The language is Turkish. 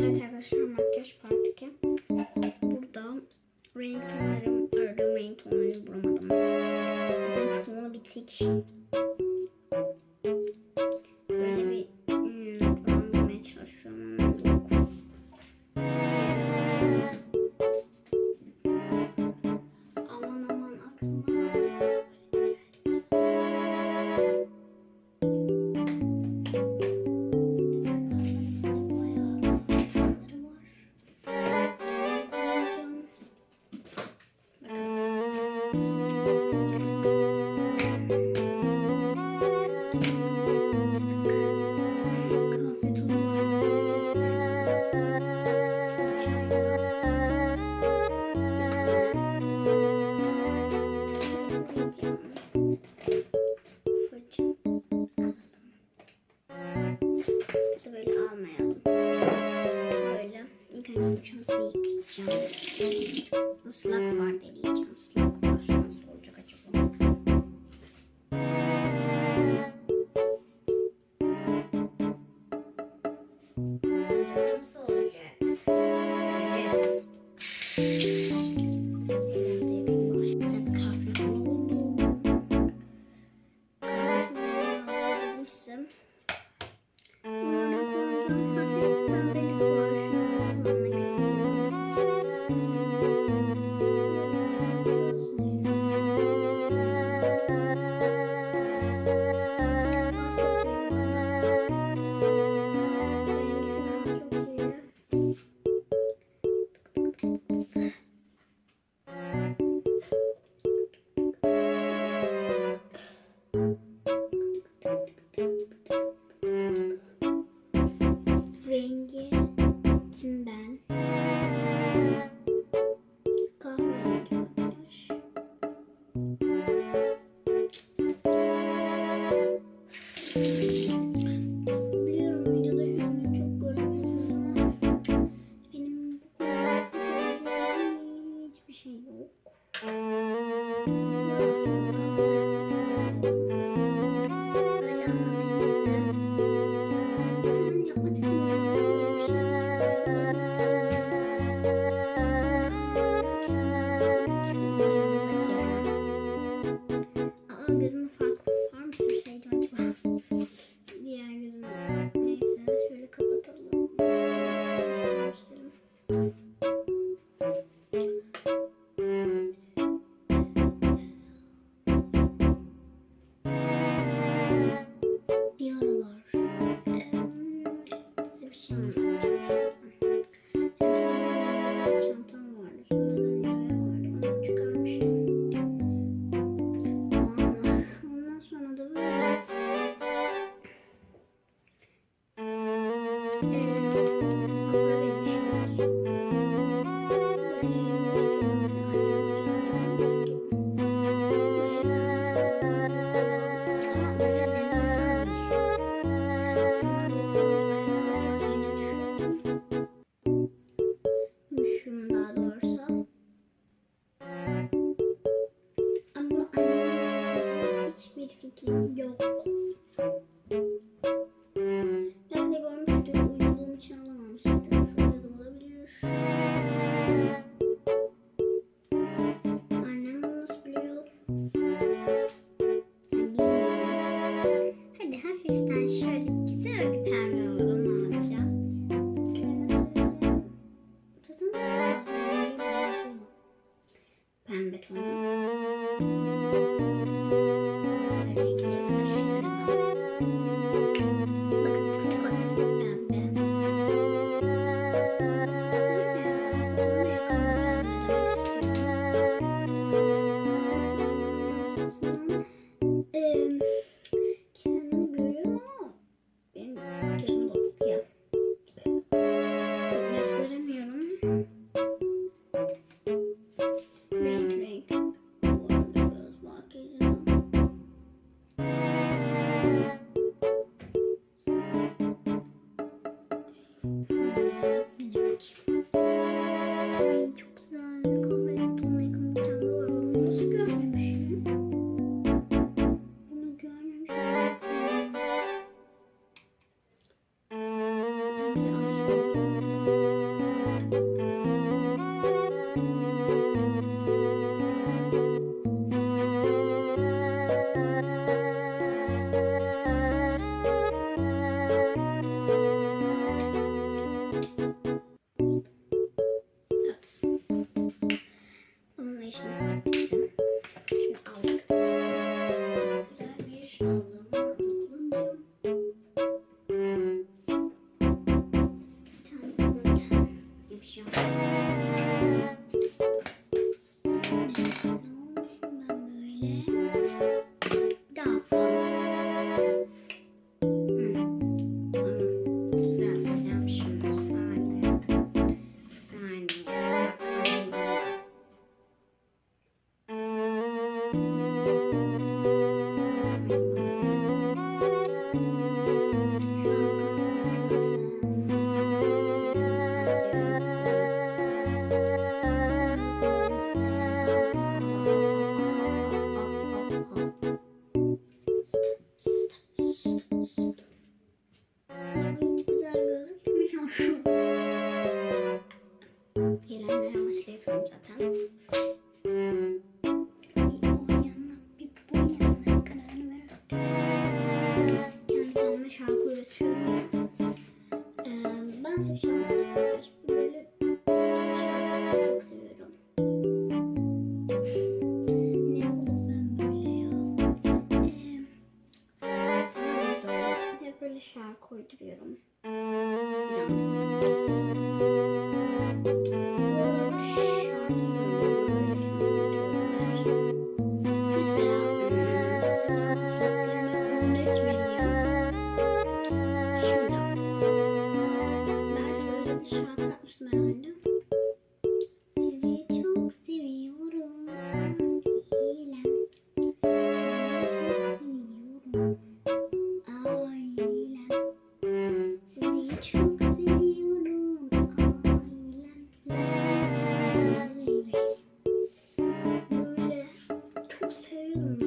Evet arkadaşlar makyaj partiki. Burada renk Kahve tonu Thank you. and subscribe. Benim